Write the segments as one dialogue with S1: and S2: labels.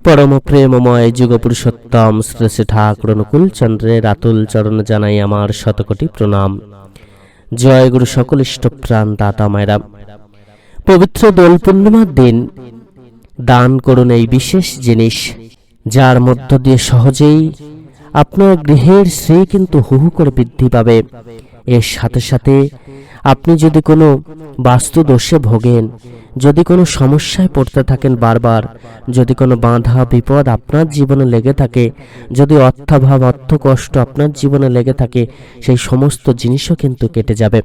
S1: পরম প্রেমময় যুগ পুরুষোত্তম শ্রী শ্রী ঠাকুর অনুকূল চন্দ্রের আতুল চরণ জানাই আমার শতকোটি প্রণাম। জয় গুরু সকল ইষ্টপ্রাণ দাতা মায়েরা। পবিত্র দোল পূর্ণিমার দিন দান করুন এই বিশেষ জিনিস, যার মধ্য দিয়ে সহজেই আপনার গৃহের শ্রী কিন্তু হুহু করে বৃদ্ধি পাবে। এর সাথে সাথে আপনি যদি কোনো বাস্তু দোষে ভোগেন, যদি কোনো সমস্যায় পড়তে থাকেন বারবার, যদি কোনো বাধা, বিপদ আপনার জীবনে লেগে থাকে, যদি অর্থাভাব অর্থ কষ্ট আপনার জীবনে লেগে থাকে, সেই সমস্ত জিনিসও কিন্তু কেটে যাবে।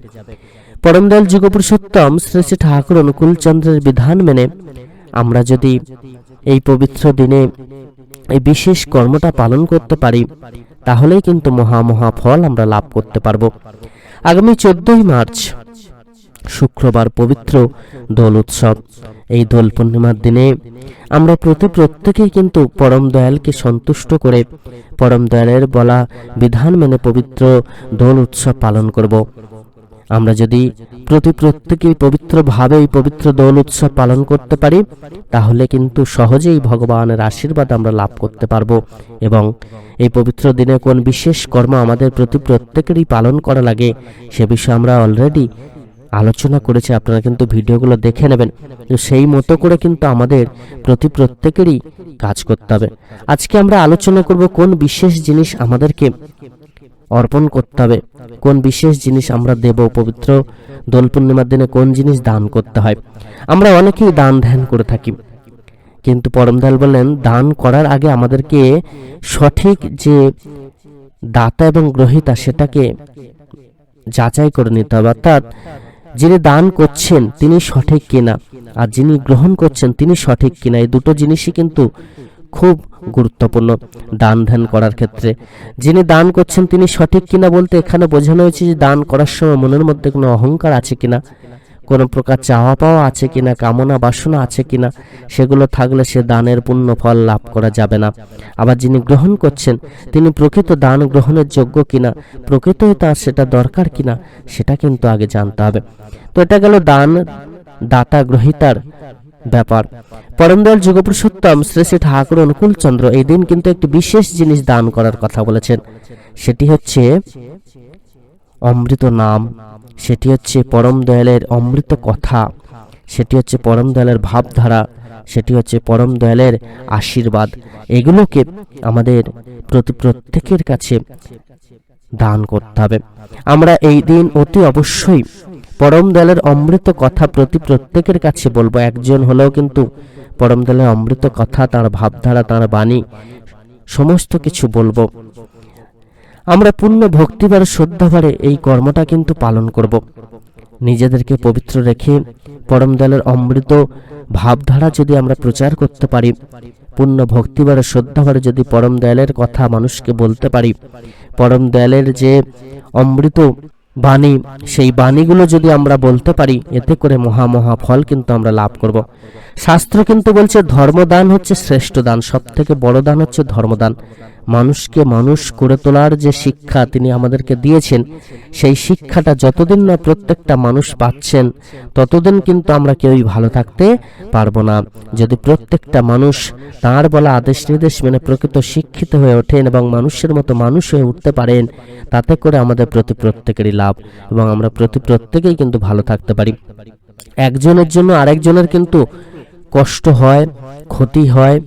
S1: পরমদয়াল যুগপুরুষোত্তম শ্রী শ্রী ঠাকুর অনুকূল চন্দ্রের বিধান মেনে আমরা যদি এই পবিত্র দিনে এই বিশেষ কর্মটা পালন করতে পারি, তাহলেই কিন্তু মহা মহা ফল আমরা লাভ করতে পারব। আগামী চোদ্দই মার্চ, শুক্রবার পবিত্র দোল উৎসব। এই দোল পূর্ণিমার দিনে আমরা প্রতি প্রত্যেকেই কিন্তু পরম দয়ালকে সন্তুষ্ট করে পরম দয়ালের বলা বিধান মেনে পবিত্র দোল উৎসব পালন করব। আমরা যদি প্রতি প্রত্যেকেই পবিত্রভাবে এই পবিত্র দোল উৎসব পালন করতে পারি, তাহলে কিন্তু সহজেই ভগবানের আশীর্বাদ আমরা লাভ করতে পারব। এবং এই পবিত্র দিনে কোন বিশেষ কর্ম আমাদের প্রতি প্রত্যেকেরই পালন করা লাগে, সে বিষয়ে আমরা অলরেডি আলোচনা করেছি, আপনারা কিন্তু ভিডিওগুলো দেখে নেবেন। সেই মতো করে কিন্তু আমাদের প্রতি প্রত্যেকেরই কাজ করতে হবে। আজকে আমরা আলোচনা করব কোন বিশেষ জিনিস আমাদেরকে অর্পণ করতে হবে। কোন বিশেষ জিনিস আমরা দেব পবিত্র দোল পূর্ণিমার দিনে কোন জিনিস দান করতে হয়? আমরা অনেকেই দান ধ্যান করে থাকি। কিন্তু পরমদয়াল বললেন, দান করার আগে আমাদেরকে সঠিক যে দাতা এবং গ্রহিতা সেটাকে যাচাই করে নিতে হবে। অর্থাৎ যিনি দান করছেন তিনি সঠিক কিনা, আর যিনি গ্রহণ করছেন তিনি সঠিক কিনা, এই দুটো জিনিসই কিন্তু খুব গুরুত্বপূর্ণ দান ধ্যান করার ক্ষেত্রে। যিনি দান করছেন তিনি সঠিক কিনা বলতে এখানে বোঝানো হয়েছে যে দান করার সময় মনের মধ্যে কোনো অহংকার আছে কিনা, কোনো প্রকার চাওয়া পাওয়া আছে কিনা, কামনা বাসনা আছে কিনা, সেগুলো থাকলে সে দানের পূর্ণ ফল লাভ করা যাবে না। আবার যিনি গ্রহণ করছেন, তিনি প্রকৃত দান গ্রহণের যোগ্য কিনা, প্রকৃতই তার সেটা দরকার কিনা, সেটা কিন্তু আগে জানতে হবে। তো এটা গেল দান দাতা গ্রহিতার ব্যাপার। পরমদয়াল যুগপুরুষোত্তম শ্রী শ্রী ঠাকুর অনুকূল চন্দ্র এই দিন কিন্তু একটি বিশেষ জিনিস দান করার কথা বলেছেন। সেটি হচ্ছে অমৃত নাম। সেটি হচ্ছে পরম দয়ালের অমৃত কথা। সেটি হচ্ছে পরম দয়ালের ভাবধারা। সেটি হচ্ছে পরম দয়ালের আশীর্বাদ। এগুলোকে আমাদের প্রতি প্রত্যেকের কাছে দান করতে হবে। আমরা এই দিন অতি অবশ্যই পরম দয়ালের অমৃত কথা প্রতি প্রত্যেকের কাছে বলব, একজন হলেও কিন্তু পরম দয়ালের অমৃত কথা, তার ভাবধারা, তার বাণী, সমস্ত কিছু বলব। আমরা পূর্ণ ভক্তিবার শ্রদ্ধাভারে এই কর্মটা কিন্তু পালন করব। নিজেদেরকে পবিত্র রেখে পরম দয়ালের অমৃত ভাবধারা যদি আমরা প্রচার করতে পারি, পূর্ণ ভক্তিবার শ্রদ্ধাভারে যদি পরম দয়ালের কথা মানুষকে বলতে পারি, পরম দয়ালের যে অমৃত বাণী, সেই বাণীগুলো যদি আমরা বলতে পারি, এতে করে মহা মহা ফল কিন্তু আমরা লাভ করব। শাস্ত্র কিন্তু বলছে ধর্মদান হচ্ছে শ্রেষ্ঠ দান সব থেকে বড় দান হচ্ছে ধর্মদান। মানুষকে মানুষ করে তোলার যে শিক্ষা তিনি আমাদেরকে দিয়েছেন, সেই শিক্ষাটা যতদিন না প্রত্যেকটা মানুষ পাচ্ছেন, ততদিন কিন্তু আমরা কেউই ভালো থাকতে পারব না। যদি প্রত্যেকটা মানুষ তার বলা আদেশ নির্দেশ মেনে প্রকৃত শিক্ষিত হয়ে ওঠেন এবং মানুষের মতো মানুষ হয়ে উঠতে পারেন, তাতে করে আমাদের প্রতি প্রত্যেকেরই লাভ এবং আমরা প্রতি প্রত্যেকেই কিন্তু ভালো থাকতে পারি। একজনের জন্য আরেকজনের কিন্তু কষ্ট হয়, ক্ষতি হয়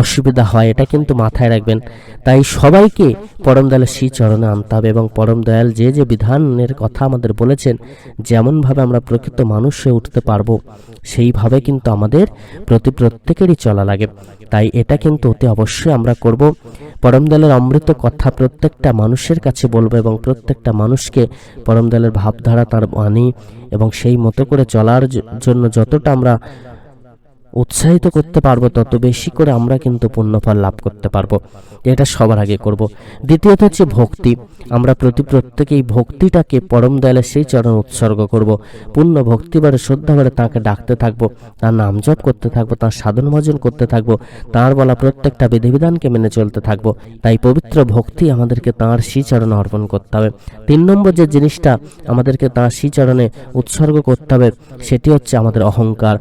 S1: অসুবিধা হয়, এটা কিন্তু মাথায় রাখবেন। তাই সবাইকে পরম দয়ালের শ্রী চরণে আনতে হবে এবং পরম দয়াল যে যে বিধানের কথা আমাদের বলেছেন, যেমনভাবে আমরা প্রকৃত মানুষ হয়ে উঠতে পারব, সেইভাবে কিন্তু আমাদের প্রতি প্রত্যেকেরই চলা লাগে। তাই এটা কিন্তু অতি অবশ্যই আমরা করব। পরম দয়ালের অমৃত কথা প্রত্যেকটা মানুষের কাছে বলব এবং প্রত্যেকটা মানুষকে পরম দয়ালের ভাবধারা, তার বাণী এবং সেই মতো করে চলার জন্য যতটা আমরা উৎসাহিত করতে পারব, তত বেশি করে আমরা কিন্তু পুণ্যফল লাভ করতে পারব। এটা সবার আগে করব। দ্বিতীয়ত হচ্ছে ভক্তি। আমরা প্রতি প্রত্যেকেই ভক্তিটাকে পরম দয়ালের সেই চরণ উৎসর্গ করব। পূর্ণ ভক্তিবারে শ্রদ্ধাবারে তাকে ডাকতে থাকব, তার নাম জপ করতে থাকব, তার সাধন ভজন করতে থাকব, তার বলা প্রত্যেকটা বিধিবিধানকে মেনে চলতে থাকব। তাই পবিত্র ভক্তি আমাদেরকে তাঁর শ্রীচরণে অর্পণ করতে হবে। তিন নম্বর যে জিনিসটা আমাদেরকে তাঁর শ্রীচরণে উৎসর্গ করতে হবে, সেটি হচ্ছে আমাদের অহংকার।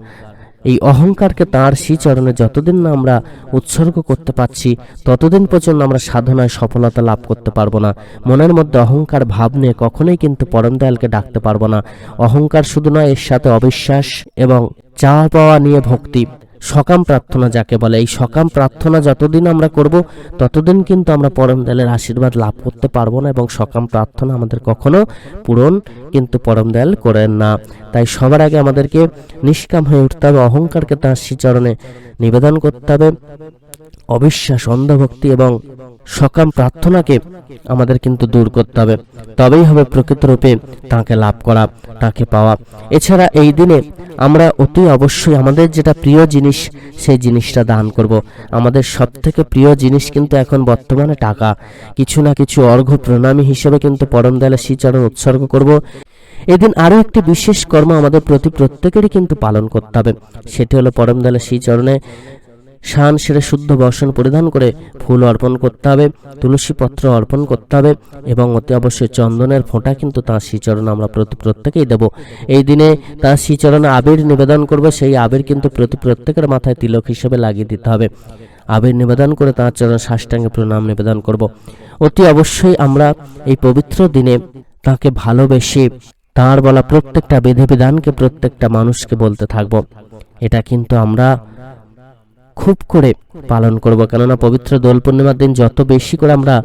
S1: এই অহংকারকে তাঁর শ্রীচরণে যতদিন না আমরা উৎসর্গ করতে পারছি, ততদিন পর্যন্ত আমরা সাধনায় সফলতা লাভ করতে পারব না। মনের মধ্যে অহংকার ভাব নিয়ে কখনোই কিন্তু পরম দয়ালকে ডাকতে পারব না। অহংকার শুধু নয়, এর সাথে অবিশ্বাস এবং চা পাওয়া নিয়ে ভক্তি। সকাম প্রার্থনা যাকে বলে, এই সকাম প্রার্থনা যতদিন আমরা করব, ততদিন কিন্তু আমরা পরম দয়ালের আশীর্বাদ লাভ করতে পারব না এবং সকাম প্রার্থনা আমাদের কখনো পূরণ কিন্তু পরম দয়াল করেন না। তাই সবার আগে আমাদেরকে নিষ্কাম হয়ে উঠতে হবে, অহংকারকে তাঁর শ্রীচরণে নিবেদন করতে হবে। অবিশ্বাস, অন্ধভক্তি এবং সকাম প্রার্থনাকে আমাদের কিন্তু দূর করতে হবে। তবেই হবে প্রকৃত রূপে তাকে লাভ করা, তাকে পাওয়া। এছাড়া এই দিনে আমরা অতি অবশ্যই আমাদের যেটা প্রিয় জিনিস, সেই জিনিসটা দান করব। আমাদের সব থেকে প্রিয় জিনিস কিন্তু এখন বর্তমানে টাকা। কিছু না কিছু অর্ঘ্য প্রণামী হিসেবে কিন্তু পরম দয়ালের শ্রীচরণ উৎসর্গ করব। এদিন আরও একটি বিশেষ কর্ম আমাদের প্রতি প্রত্যেকেরই কিন্তু পালন করতে হবে। সেটি হলো পরম দয়ালের শ্রীচরণে শান সেরে শুদ্ধ বসন পরিধান করে ফুল অর্পণ করতে হবে, তুলসী পত্র অর্পণ করতে হবে এবং অতি অবশ্যই চন্দনের ফোঁটা কিন্তু তাঁর শ্রীচরণ আমরা প্রতি প্রত্যেকেই দেব। এই দিনে তাঁর শ্রীচরণে আবির নিবেদন করবে, সেই আবির কিন্তু প্রতি প্রত্যেকের মাথায় তিলক হিসেবে লাগিয়ে দিতে হবে। আবির নিবেদন করে তাঁর চরণ সাষ্টাঙ্গে প্রণাম নিবেদন করব। অতি অবশ্যই আমরা এই পবিত্র দিনে তাকে ভালোবেসে তাঁর বলা প্রত্যেকটা বিধিবিধানকে প্রত্যেকটা মানুষকে বলতে থাকব। এটা কিন্তু আমরা খুব করে পালন করব। কেননা পবিত্র দোল পূর্ণিমার দিন যত বেশি করে আমরা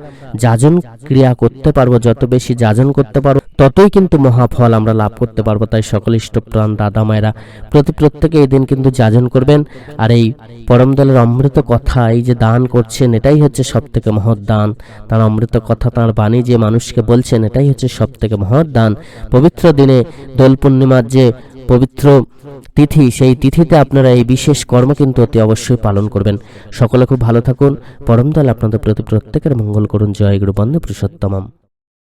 S1: যাজন ক্রিয়া করতে পারব যত বেশি যাজন করতে পারব ততই কিন্তু মহাফল আমরা লাভ করতে পারব। তাই সকল ইষ্টপ্রাণ দাদা মায়েরা প্রতি প্রত্যেকে এই দিন কিন্তু যাজন করবেন। আর এই পরম দলের অমৃত কথা এই যে দান করছেন এটাই হচ্ছে সব থেকে মহৎ দান। তার অমৃত কথা তার বাণী যে মানুষকে বলছেন এটাই হচ্ছে সব থেকে মহৎ দান। পবিত্র দিনে দোল পূর্ণিমার যে পবিত্র তিথি, সেই তিথিতে আপনারা এই বিশেষ কর্ম কিন্তু অতি অবশ্যই পালন করবেন। সকলে খুব ভালো থাকুন। পরমদল আপনাদের প্রতি প্রত্যেকের মঙ্গল করুন। জয় গুরু বন্দে পুরুষোত্তমম।